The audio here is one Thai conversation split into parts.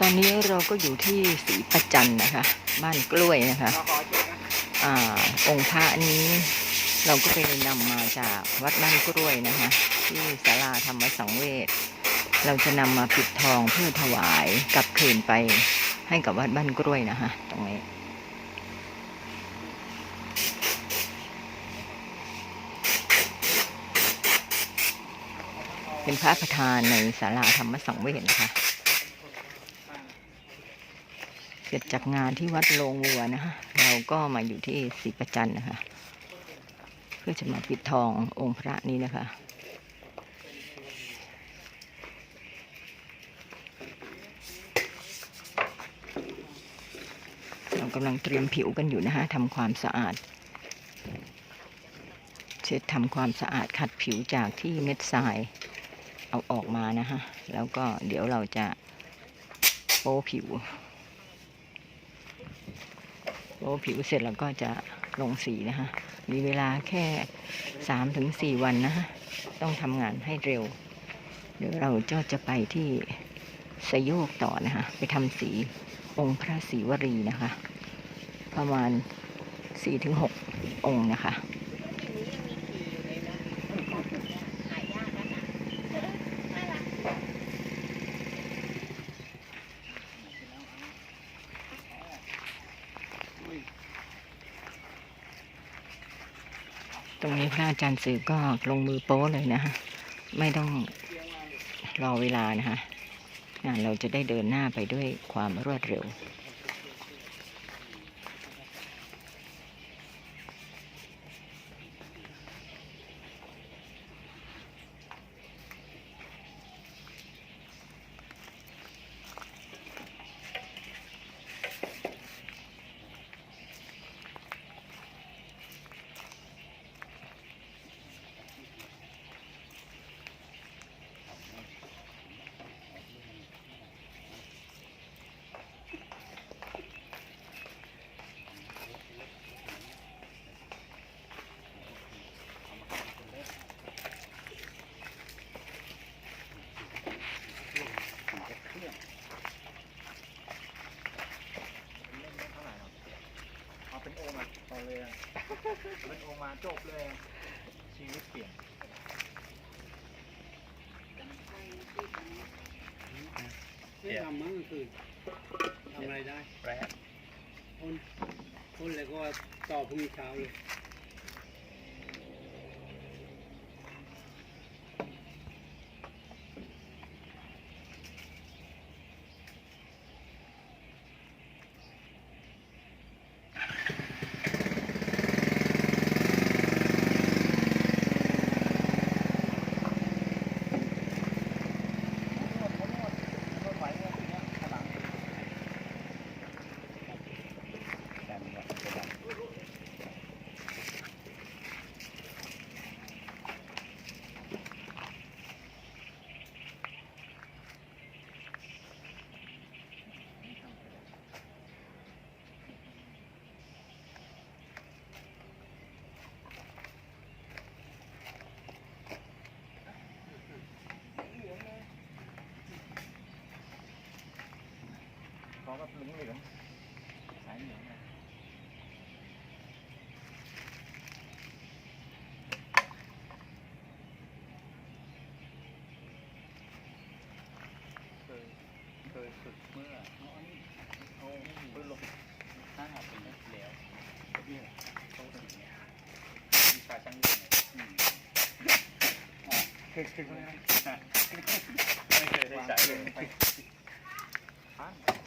ตอนนี้เราก็อยู่ที่ศรีประจันนะคะ บ้านกล้วยนะคะอ่าองค์พระนี้เราก็ไปนำมาจากวัดบ้านกล้วยนะคะ ที่ศาลาธรรมสังเวชเราจะนำมาปิดทองเพื่อถวายกลับคืนไปให้กับวัดบ้านกล้วยนะคะ ตรงนี้ เป็นพระประธานในศาลาธรรมสังเวชนะคะเสร็จจากงานที่วัดโรงวัวนะคะเราก็มาอยู่ที่ศรีประจันนะคะ เพื่อจะมาปิดทององค์พระนี้นะคะเรากำลังเตรียมผิวกันอยู่นะคะทำความสะอาด เช็ดทำความสะอาดขัดผิวจากที่เม็ดทราย เอาออกมานะคะแล้วก็เดี๋ยวเราจะโป้ผิว โป้ผิวเสร็จแล้วก็จะลงสีนะคะมีเวลาแค่สามถึงสี่วันนะคะต้องทำงานให้เร็ว เดี๋ยวเราก็จะไปที่สยโยกต่อนะคะไปทำสีองค์พระศรีวรีนะคะ ประมาณสี่ถึงหกองค์นะคะ ต รงนี้พระอาจารย์สื่อก็ลงมือโป้เลยนะคะไม่ต้องรอเวลานะคะงานเราจะได้เดินหน้าไปด้วยความรวดเร็ว มาเอเลยอะเป็นโอมาจบเลย ชีวิตเปลี่ยนไม่ทำมั้งคือทำอะไรได้แปรพ่นพ่นแล้วก็ต่อพรุ่งนี้เช้าเลย พร้อมกับเหลืองเหลืองสายเหลืองนะเคยเคยฝึกเมื่อเอาอันนี้เอาปืนลงห้าปีแล้วเนี่ยเขาเป็นอย่างเงี้ยวิชาช่างยนต์เนี่ยอืมอ่าคือคือไม่เคยได้ใช้เลยไปผ่าน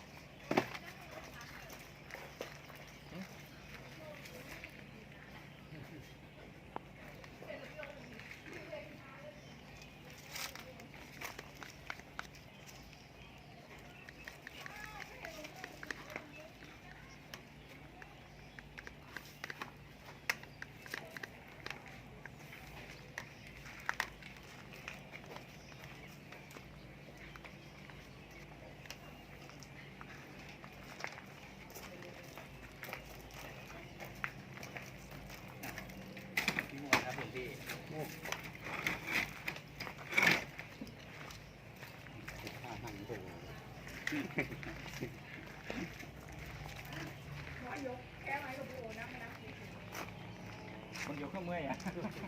นี่หมดครับหลวงพี่ข้าหันโถ คนยกก็เมื่อยอะ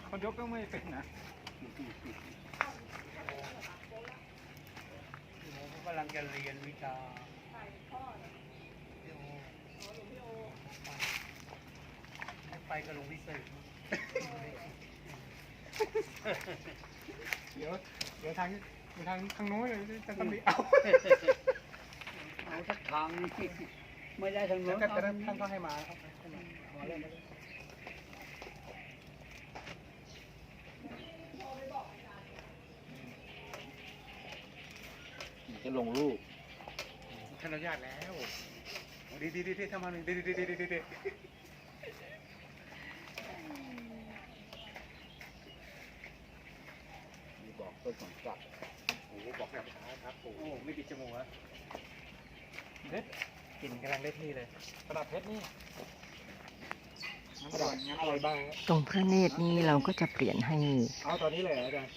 คนยกก็เมื่อยเป็นนะผมกำลังจะเรียนวิชาไปกับหลวงพิเศษเดี๋ยว เดี๋ยวทางเดี๋ยวทางทางโน้นเลยจะต้องมีเอาเอา สักทางไม่ได้ทางโน้นก็จะได้ท่านก็ให้มาครับมาเล่นจะลงรูปท่านอนุญาตแล้ว ดีดีดีดีทำมาหนึ่งดีดีดีดีดีดีบอกต้นสังกัดโอ้บอกแบบช้าครับโอ้ไม่ปิดจมูกอะ เด็ดกลิ่นกำลังได้ที่เลยระดับเพชรนี่งั้นอร่อยงั้นอร่อยบ้างตรงพระเนตรนี้เราก็จะเปลี่ยนให้เอาตอนนี้เลยเหรออาจารย์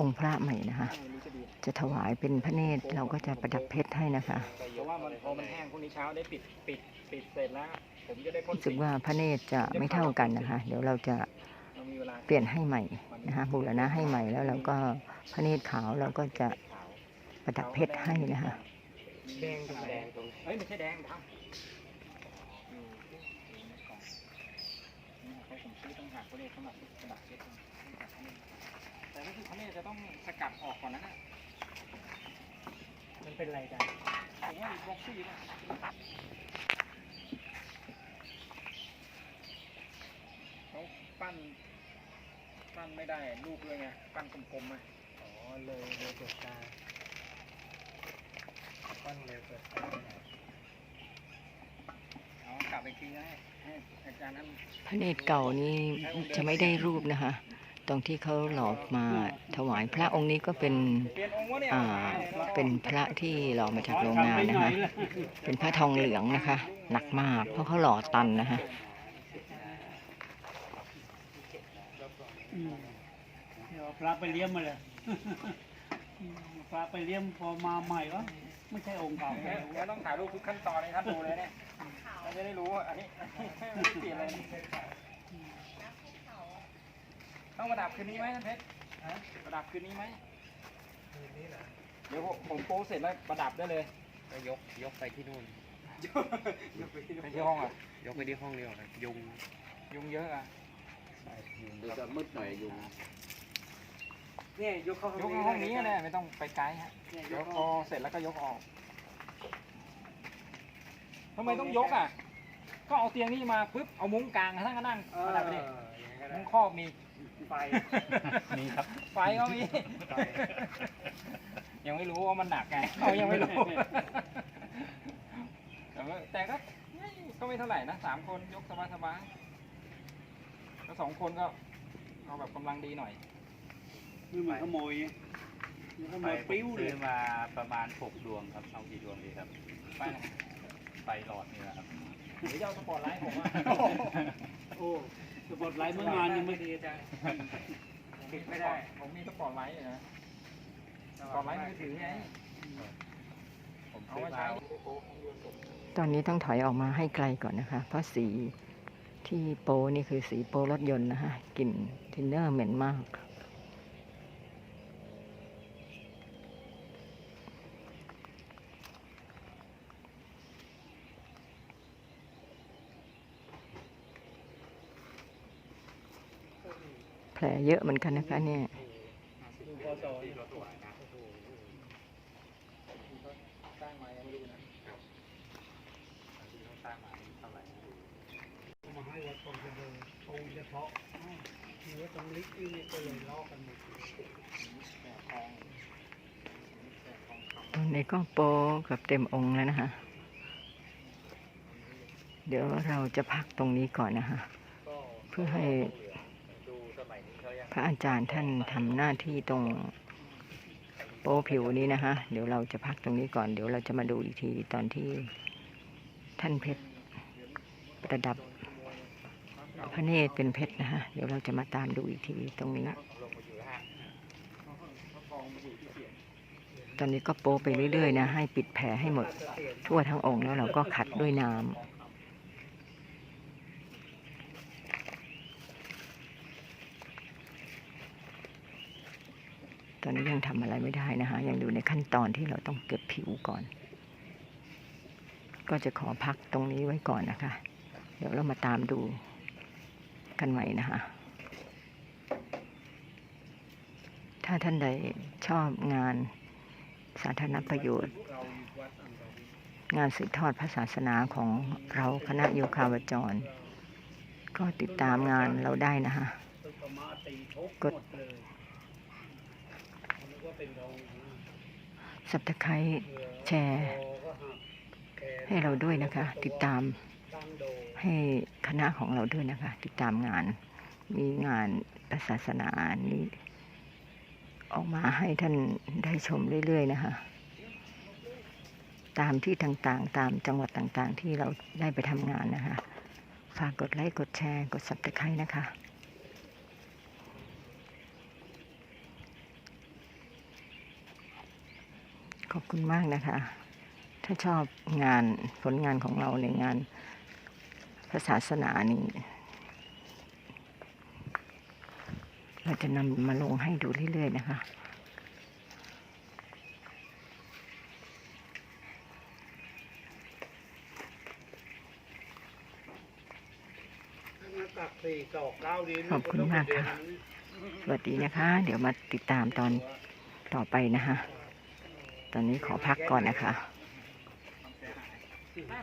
องค์พระใหม่นะคะอันนี้จะดีจะถวายเป็นพระเนตรเราก็จะประดับเพชรให้นะคะเพราะว่ามันพอมันแห้งพรุ่งนี้เช้าได้ปิดปิดปิดเสร็จแล้วผมจะได้พ่นรู้สึกว่าพระเนตรจะไม่เท่ากันนะคะ เดี๋ยวเราจะเรามีเวลาเปลี่ยนให้ใหม่นะคะบูรณะให้ใหม่แล้วเราก็พระเนตรขาวเราก็จะประดับเพชรให้นะคะ แดงตรงแดงตรงเฮ้ยไม่ใช่แดงดำอยู่อยู่ในกล่องนี่เขาผมซื้อตั้งหากเขาเรียกเขามากระดาษเพชรแต่ก็คือพระเนตรจะต้องสกัดออกก่อนนะมันเป็นไรกันผมว่าอีกบล็อกซี่นะเขาปั้นปั้นไม่ได้ลูกเลยไงปั้นกลมๆมาอ๋อเลยเลยเกิดตา ปั้นเลยเกิดตาเอากลับไปทีนะให้ให้อาจารย์นั้นพระเนตรเก่านี้จะไม่ได้รูปนะคะ ตรงที่เขาหล่อมาถวายพระองค์นี้ก็เป็นเปลี่ยนองค์วะเนี่ยอ่าเป็นพระที่หล่อมาจากโรงงานนะคะ เป็นพระทองเหลืองนะคะ หนักมาก เพราะเขาหล่อตันนะคะ อืมเดี๋ยวพระไปเลี้ยมมาเลยพระไปเลี้ยมพอมาใหม่วะ ไม่ใช่องค์เก่าแล้วแล้วต้องถ่ายรูปทุกขั้นตอนให้ท่านดูเลยเนี่ยเราจะได้รู้ว่าอันนี้ไม่ได้เปลี่ยนอะไรต้องประดับคืนนี้ไหมท่านเพชรฮะประดับคืนนี้ไหมเดี๋ยวผมผมโป้เสร็จแล้วประดับได้เลยก็ยกยกไปที่นู่นไปที่ห้องอะยกไปที่ห้องเดียวกันยุงยุงเยอะอะเดี๋ยวจะมืดหน่อยยุง เนี่ยยกเข้ายกเข้าห้องนี้ก็ได้ไม่ต้องไปไกลฮะเนี่ยยเดี๋ยวกพเข้า อเสร็จแล้วก็ยกออกทำไมต้องยกอะ ก็เอาเตียงนี่มาปุ๊บเอามุ้งกลางท่านก็นั่งเออประดับไปดิอย่างนั้นก็ได้มุ้งครอบมี ไฟ มีครับ ไฟก็มียังไม่รู้ว่ามันหนักไงเรายังไม่รู้ แต่ว่าแต่ก็ไม่ก็ไม่เท่าไหร่นะสามคนยกสบายสบายๆแล้วสองคนก็เอาแบบกำลังดีหน่อย นี่มันขโมยมันขโมยปิ้วเลยซื้อมาประมาณหกดวงครับเอากี่ดวงดีครับไปนะไฟหลอดนี่แหละครับหรือจะเอาสปอร์ตไลท์ผมว่าโอ้สปอตไลท์เมื่องานยังไม่ดีอาจารย์ติดไม่ได้ ผมมีสปอร์ตไลท์อยู่นะสปอร์ตไลท์มือถือไงผมเอาซื้อไว้มาใช้ตอนนี้ต้องถอยออกมาให้ไกลก่อนนะคะ เพราะสีที่โปนี่คือสีโปรถยนต์นะคะกลิ่นทินเนอร์เหม็นมาก แผลเยอะเหมือนกันนะคะเนี่ยให้วัดตรงเดิมตรงเฉพาะมีว่าตรงลิกนี่ก็เลยล้อนนี้ก็โปกับเต็มองค์แล้วนะคะ เดี๋ยวเราจะพักตรงนี้ก่อนนะคะ เพื่อให้ ดูสมัยนี้เขายัง พ ระอาจารย์ท่านทำหน้าที่ตรงโป้ผิวนี้นะคะ เดี๋ยวเราจะพักตรงนี้ก่อน เดี๋ยวเราจะมาดูอีกทีตอนที่ท่านเพชรประดับพระเนตรเป็นเพชรนะคะเดี๋ยวเราจะมาตามดูอีกทีตรงนี้ ตอนนี้ก็โปะไปเรื่อยๆนะ ให้ปิดแผลให้หมด ทั่วทั้งองค์แล้วเราก็ขัดด้วยน้ำ อนนี้ยังทำอะไรไม่ได้นะคะยังอยู่ในขั้นตอนที่เราต้องเก็บผิวก่อน ก็จะขอพักตรงนี้ไว้ก่อนนะคะ เดี๋ยวเรามาตามดูกันใหม่นะคะถ้าท่านใดชอบงานสาธารณประโยชน์ งานสืบทอดพระศาสนาของเราคณะโยคาวจร ก็ติดตามงานเราได้นะคะกประมาตีทุกกด สับตะไคร้แชร์ให้เราด้วยนะคะ ติดตามให้คณะของเราด้วยนะคะ ติดตามงาน มีงานพระศาสนานี้ ออกมาให้ท่านได้ชมเรื่อย ๆ นะคะ ตามที่ต่างๆ ตามจังหวัดต่างๆ ที่เราได้ไปทำงานนะคะ ฝากกดไลค์ กดแชร์ กดสับตะไคร้นะคะ อบคุณมากนะคะ ถ้าชอบงานผลงานของเราในงานพระศาสนานี้เราจะนำมาลงให้ดูเรื่อยๆนะคะหน้าตักสี่ศอกเก้านิ้วขอบคุณมากค่ะ สวัสดีนะคะ เดี๋ยวมาติดตามตอนต่อไปนะคะ ตอนนี้ขอพักก่อนนะคะ